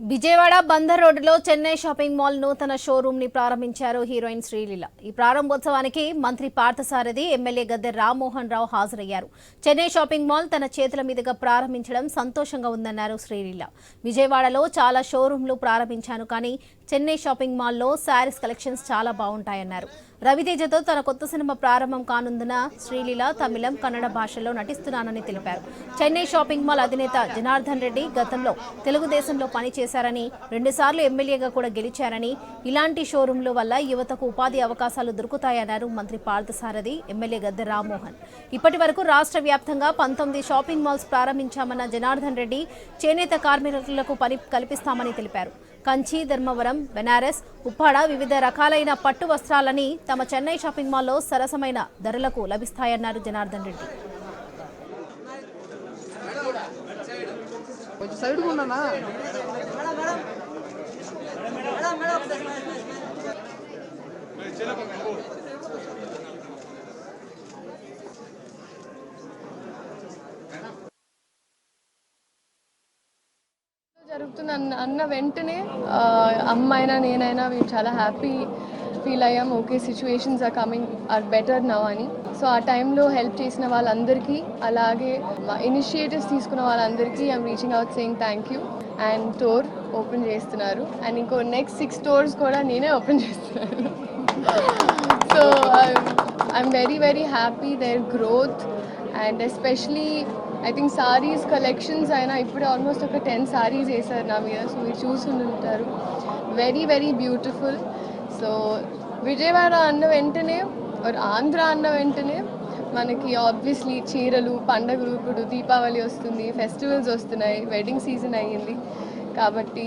విజయవాడ బందర్ రోడ్డులో Chennai shopping mall నూతన షోరూమ్ని ప్రారంభించారు హీరోయిన్ శ్రీలీల. ఈ ప్రారంభోత్సవానికి మంత్రి పార్థసారథి ఎమ్మెల్యే గద్దె రామ్మోహన్ రావు హాజరయ్యారు. చెన్నై షాపింగ్ మాల్ తన చేతుల మీదుగా ప్రారంభించడం సంతోషంగా ఉందన్నారు శ్రీలీల. విజయవాడలో చాలా షోరూంలు ప్రారంభించాను కానీ చెన్నై షాపింగ్ మాల్లో శారీస్ కలెక్షన్స్ చాలా బాగుంటాయన్నారు. రవితేజతో తన కొత్త సినిమా ప్రారంభం కానుందున శ్రీలీల తమిళం కన్నడ భాషల్లో నటిస్తున్నానని తెలిపారు. చెన్నై షాపింగ్ మాల్ అధినేత జనార్దన్ రెడ్డి గతంలో తెలుగుదేశంలో పనిచేశారని రెండుసార్లు ఎమ్మెల్యేగా కూడా గెలిచారని ఇలాంటి షోరూంల వల్ల యువతకు ఉపాధి అవకాశాలు దొరుకుతాయన్నారు మంత్రి పార్థసారథి ఎమ్మెల్యే గద్దె రామ్మోహన్. ఇప్పటి వరకు రాష్ట్ర వ్యాప్తంగా పంతొమ్మిది షాపింగ్ మాల్స్ ప్రారంభించామన్న జనార్దన్ రెడ్డి చేనేత కార్మికులకు పని కల్పిస్తామని తెలిపారు. కంచి ధర్మవరం బెనారస్ ఉప్పాడ వివిధ రకాలైన పట్టు వస్త్రాలని తమ చెన్నై షాపింగ్ మాల్లో సరసమైన ధరలకు లభిస్తాయన్నారు జనార్దన్ రెడ్డి. సైడ్ ఉన్నానా జరుగుతుంది అన్న అన్న వెంటనే ఆ, అమ్మైనా నేనైనా మేము చాలా హ్యాపీ ఫీల్ అయ్యాం. Okay situations are coming are better now అని. సో ఆ టైంలో హెల్ప్ చేసిన వాళ్ళందరికీ అలాగే ఇనిషియేటివ్స్ తీసుకున్న వాళ్ళందరికీ I'm reaching out saying thank you and store open చేస్తున్నారు. అండ్ ఇంకో నెక్స్ట్ సిక్స్ టోర్స్ కూడా నేనే ఓపెన్ చేస్తున్నాను. So I'm very very happy their growth and especially I think saris collections అయినా ఇప్పుడే ఆల్మోస్ట్ ఒక టెన్ సారీస్ వేసారు నా మీద. సో మీరు చూసి ఉంటారు. Very very beautiful so Vijayawada అన్న వెంటనే ఆంధ్ర అన్న వెంటనే మనకి ఆబ్వియస్లీ చీరలు పండగలు ఇప్పుడు దీపావళి వస్తుంది ఫెస్టివల్స్ వస్తున్నాయి వెడ్డింగ్ సీజన్ అయ్యింది. కాబట్టి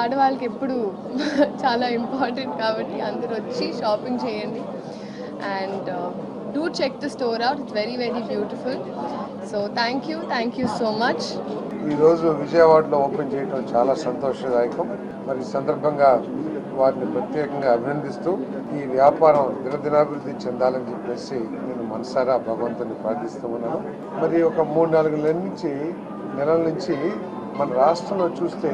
ఆడవాళ్ళకి ఎప్పుడు చాలా ఇంపార్టెంట్ కాబట్టి అందరూ వచ్చి షాపింగ్ చేయండి and do check the store out it's very very beautiful so thank you thank you so much ఈరోజు విజయవాడలో ఓపెన్ చేయడం చాలా సంతోషదాయకం. మరి సందర్భంగా వారిని ప్రత్యేకంగా అభినందిస్తూ ఈ వ్యాపారం దినదినాభివృద్ధి చెందాలని చెప్పేసి నేను మనసారా భగవంతుని ప్రార్థిస్తూ ఉన్నాను. మరి ఒక మూడు నాలుగు నెలల నుంచి నెలల నుంచి మన రాష్ట్రంలో చూస్తే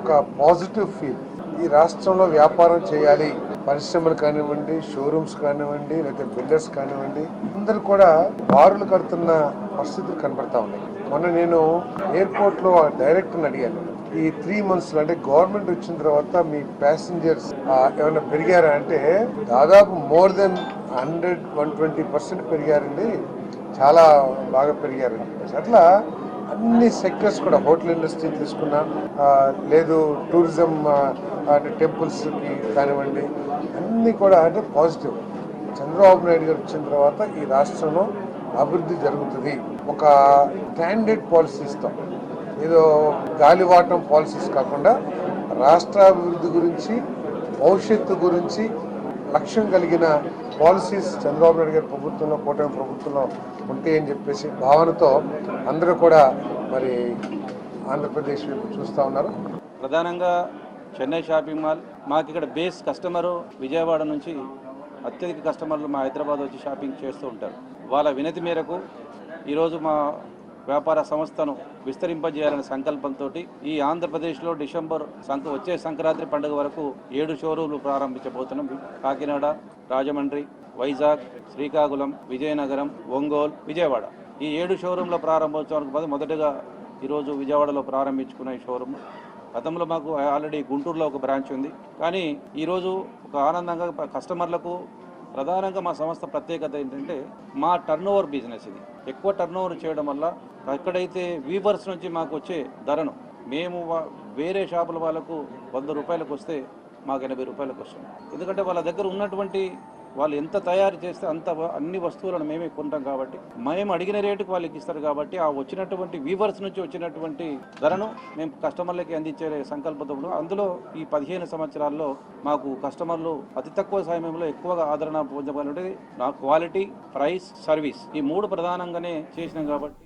ఒక పాజిటివ్ ఫీల్ ఈ రాష్ట్రంలో వ్యాపారం చేయాలి పరిశ్రమలు కానివ్వండి షోరూమ్స్ కానివ్వండి లేకపోతే బిల్డర్స్ కానివ్వండి అందరూ కూడా బారులు కడుతున్న పరిస్థితులు కనబడతా ఉన్నాయి. మొన్న నేను ఎయిర్పోర్ట్లో డైరెక్టర్ని అడిగాను. ఈ త్రీ మంత్స్ అంటే గవర్నమెంట్ వచ్చిన తర్వాత మీ ప్యాసింజర్స్ ఏమైనా పెరిగారా అంటే దాదాపు more than hundred one twenty percent పెరిగారండి. చాలా బాగా పెరిగారండి అట్లా అన్ని సెక్టర్స్ కూడా హోటల్ ఇండస్ట్రీ తీసుకున్నా లేదు టూరిజం అంటే టెంపుల్స్కి కానివ్వండి అన్నీ కూడా అంటే పాజిటివ్. చంద్రబాబు నాయుడు గారు వచ్చిన తర్వాత ఈ రాష్ట్రంలో అభివృద్ధి జరుగుతుంది. ఒక స్టాండర్డ్ పాలసీ ఇస్తాం. ఏదో గాలివాటం పాలసీస్ కాకుండా రాష్ట్రాభివృద్ధి గురించి భవిష్యత్తు గురించి లక్ష్యం కలిగిన పాలసీస్ చంద్రబాబు నాయుడు గారి ప్రభుత్వంలో కూటమి ప్రభుత్వంలో ఉంటాయని చెప్పేసి భావనతో అందరూ కూడా మరి ఆంధ్రప్రదేశ్ వైపు చూస్తూ ఉన్నారు. ప్రధానంగా చెన్నై షాపింగ్ మాల్ మాకు ఇక్కడ బేస్ కస్టమరు విజయవాడ నుంచి అత్యధిక కస్టమర్లు మా హైదరాబాద్ వచ్చి షాపింగ్ చేస్తూ ఉంటారు. వాళ్ళ వినతి మేరకు ఈరోజు మా వ్యాపార సంస్థను విస్తరింపజేయాలనే సంకల్పంతో ఈ ఆంధ్రప్రదేశ్లో డిసెంబర్ సంక వచ్చే సంక్రాంతి పండుగ వరకు ఏడు షోరూమ్లు ప్రారంభించబోతున్నాం. కాకినాడ రాజమండ్రి వైజాగ్ శ్రీకాకుళం విజయనగరం ఒంగోలు విజయవాడ. ఈ ఏడు షోరూమ్ల ప్రారంభోత్సవానికి మొదటగా ఈరోజు విజయవాడలో ప్రారంభించుకున్న ఈ షోరూమ్ గతంలో మాకు ఆల్రెడీ గుంటూరులో ఒక బ్రాంచ్ ఉంది. కానీ ఈరోజు ఒక ఆనందంగా కస్టమర్లకు ప్రధానంగా మా సంస్థ ప్రత్యేకత ఏంటంటే మా టర్న్ ఓవర్ బిజినెస్ ఇది. ఎక్కువ టర్న్ ఓవర్ చేయడం వల్ల ఎక్కడైతే వీవర్స్ నుంచి మాకు వచ్చే ధరను మేము వా- వేరే షాపుల వాళ్ళకు వంద రూపాయలకు వస్తే మాకు ఎనభై రూపాయలకు వస్తుంది. ఎందుకంటే వాళ్ళ దగ్గర ఉన్నటువంటి వాళ్ళు ఎంత తయారు చేస్తే అంత వ- అన్ని వస్తువులను మేమే కొంటాం కాబట్టి మేము అడిగిన రేటుకు వాళ్ళకి ఇస్తారు కాబట్టి ఆ వచ్చినటువంటి వీవర్స్ నుంచి వచ్చినటువంటి ధరను మేము కస్టమర్లకి అందించే సంకల్పంలో అందులో ఈ పదిహేను సంవత్సరాల్లో మాకు కస్టమర్లు అతి తక్కువ సమయంలో ఎక్కువగా ఆదరణ పొందబడి నా క్వాలిటీ ప్రైస్ సర్వీస్ ఈ మూడు ప్రధానంగానే చేసినాం కాబట్టి